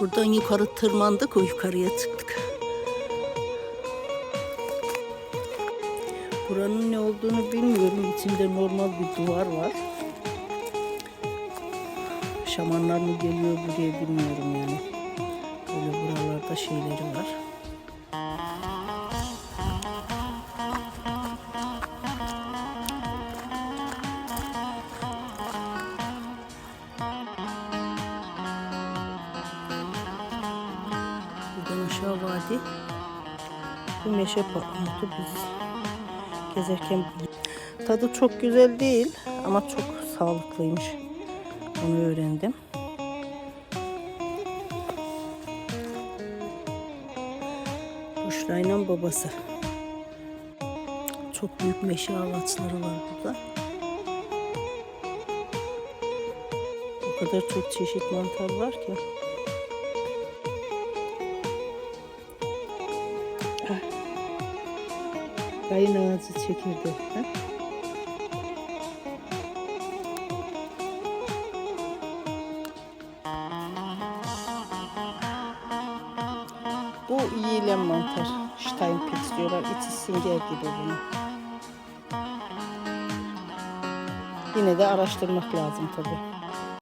Buradan yukarı tırmandık, o yukarıya çıktık. Buranın ne olduğunu bilmiyorum. İçinde normal bir duvar var. Şamanlar mı geliyor buraya bilmiyorum yani. Böyle buralarda şeyleri var. Aşağı vadi. Bu meşe patladı biz gezerken. Tadı çok güzel değil ama çok sağlıklıymış. Onu öğrendim. Kuşlayla babası. Çok büyük meşe ağaçları var burada. O kadar çok çeşit mantar var ki. Kayın ağacı çekirdeği. Ha? Bu yiyilen mantar. Steinpilz diyorlar. İçi sünger gibi bunu. Yine de araştırmak lazım tabii.